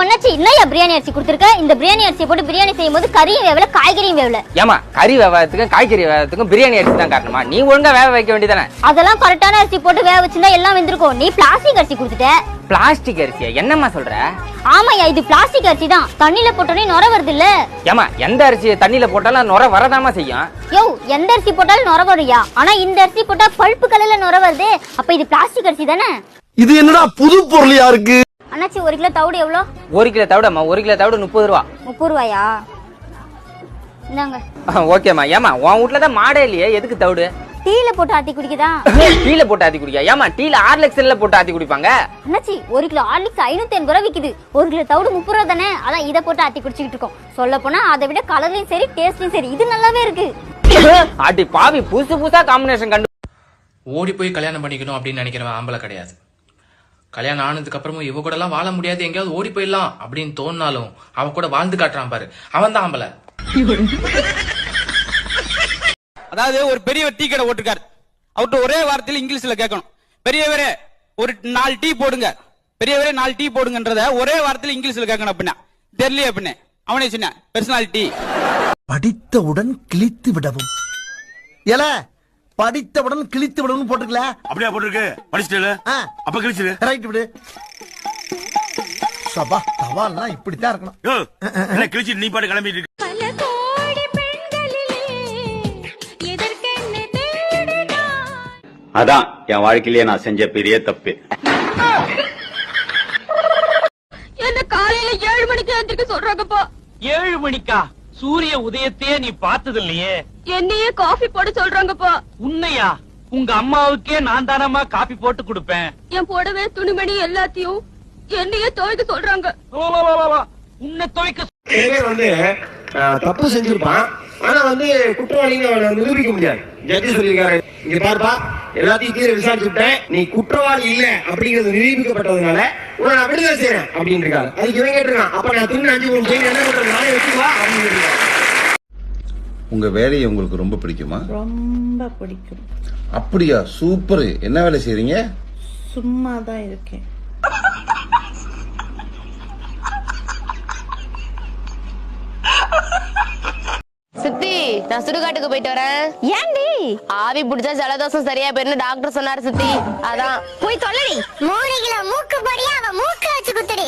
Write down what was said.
ஒன்னாச்சு என்னையா பிரியாணி அரிசி கொடுத்துருக்க? இந்த பிரியாணி அரிசியை போட்டு பிரியாணி செய்யும் போது கறியும் வேவல காய்கறியும் வேவல? ஏமா கறி வியாபாரத்துக்கும் காய்கறி வியாபாரத்துக்கும் பிரியாணி அரிசி தான் காரணமா? நீ ஒழுங்கா வேக வைக்க வேண்டியதானே? அதெல்லாம் கரெக்டான அரிசி போட்டு வேக வச்சிருந்தா எல்லாம் வெந்திருக்கும். நீ பிளாஸ்டிக் அரிசி கொடுத்துட்ட? பிளாஸ்டிக் அரிசியா? என்னம்மா சொல்ற? ஆமாய்யா இது பிளாஸ்டிக் அரிசி தான். தண்ணியில போட்டோடனே நுர வருது இல்ல ஏமா எந்த அரிசியை தண்ணியில போட்டாலும் நுர வரதாமா செய்யும்? யோ எந்த அரிசி போட்டாலும் நுர வரும்யா? ஆனா இந்த அரிசி போட்டா பழுப்பு கலர்ல நுர வருது. அப்ப இது பிளாஸ்டிக் அரிசி தானே? இது என்னடா புது பொருளியா இருக்கு அண்ணாச்சி ஒரு கிலோ தவிடு எவ்வளோ? ஒரு கிலோ தவிடம்மா ஒரு கிலோ தவிட முப்பது ரூபா. முப்பது ரூபாயா? இந்தாங்க. ஓகேம்மா. ஏமா உன் வீட்ல தான் மாடே இல்லையே எதுக்கு தவிடு? டீல போட்டு ஆத்தி குடிக்குதா? டீல போட்டு ஆத்தி குடிக்கா ஏமா டீல ஆர்லெக்ஸ்ல போட்டு ஆத்தி குடிப்பாங்க? அண்ணாச்சி ஒரு கிலோ ஹார்லிக்ஸ் ஐநூத்தி எண்பது ரூபா விக்குது. ஒரு கிலோ தவிடு முப்பது ரூபா தானே? அதான் இதை போட்டு ஆத்தி குடிச்சிக்கிட்டு இருக்கோம். சொல்ல போனா அதை விட கலர்லயும் சரி டேஸ்ட்லயும் சரி. இது நல்லாவே இருக்கு. அடி பாவி புதுசு புதுசா காம்பினேஷன் கண்டு ஓடி போய் கல்யாணம் பண்ணிக்கணும் அப்படின்னு நினைக்கிறவன் ஆம்பளை கிடையாது. கல்யாணம் ஆனதுக்கு அப்புறமும் இவ கூட எல்லாம் வாழ முடியாது எங்கேயாவது ஓடி போயிடலாம் அப்படின்னு தோணினாலும் அவன் கூட வாழ்ந்து காட்டுறான் பாரு. அவன் தான் ஆம்பளை. அதாவது ஒரு பெரியவர் டீ கடை ஓட்டிருக்காரு அவர்கிட்ட ஒரே வார்த்தையில இங்கிலீஷ்ல கேட்கணும். பெரியவரே ஒரு நாலு டீ போடுங்க. பெரியவரே நாலு டீ போடுங்கன்றத ஒரே வார்த்தையில இங்கிலீஷ்ல கேட்கணும் அப்படின்னா. தெரியலையே அப்படின்னு. அவனே சொன்ன பர்சனாலிட்டி படித்தவுடன் கிழித்து விடவும். ஏல படித்தவுடன் கிழித்து விடவும் போட்டுக்கல அப்படியா போட்டிருக்கு? படிச்சுட்டு. அப்ப கழிச்சிரு ரைட் விடு. சபா சவால்னா இப்படித்தான் இருக்கணும். கிழிச்சிட்டு நீ பாட்டு கிளம்பிட்டு இருக்க. பல கோடி பெண்களிலே எதற்கென்ன தேடுதான் அதான் என் வாழ்க்கையிலேயே நான் செஞ்ச பெரிய தப்பு. என்ன காலையில ஏழு மணிக்கு எந்திரிக்க சொல்றாங்கப்பா. ஏழு மணிக்கா? சூரிய உதயத்தையே நீ பார்த்தது இல்லையே என்னையே காஃபி போட சொல்றாங்கப்பா உன்னையா உங்க அம்மாவுக்கே நான் தானம்மா காப்பி போட்டு கொடுப்பேன். என் புடவை துணிமணி எல்லாத்தையும் என்னையே துவைக்க சொல்றாங்க. உன்னை துவைக்க வந்து தப்பு செஞ்சிருப்பான். ஆனா வந்து குற்றவாளின்னு அவனை நிரூபிக்க முடியாது. ஜட்ஜி சொல்லியிருக்காரு. இங்க பாருப்பா. எல்லாத்தையும் தீர விசாரிச்சுட்டேன் நீ குற்றவாளி இல்ல அப்படிங்கிறது நிரூபிக்கப்பட்டதுனால உன்னை நான் விடுதலை செய்யறேன் அப்படின்னு இருக்காரு அதுக்கு இவன் கேட்டிருக்கான். அப்ப நான் திரும்ப அஞ்சு மூணு செய்ய என்ன பண்றது? நானே வச்சுவா அப்படின்னு உங்க வேலையை உங்களுக்கு ரொம்ப பிடிக்குமா? ரொம்ப பிடிக்கும். அப்படியா? சூப்பர். என்ன வேலை செய்றீங்க? சும்மா தான் இருக்கேன் சித்தி நான் சுடுகாட்டுக்கு போயிட்டு வரேன். ஏன்டி ஆவி பிடிச்சா ஜலதோஷம் சரியா போயிருந்து டாக்டர் சொன்னாரு சித்தி. அதான். போய் தொல்லடி மூணு கிலோ மூக்கு பொடியா அவன் மூக்க வச்சு குத்துடி.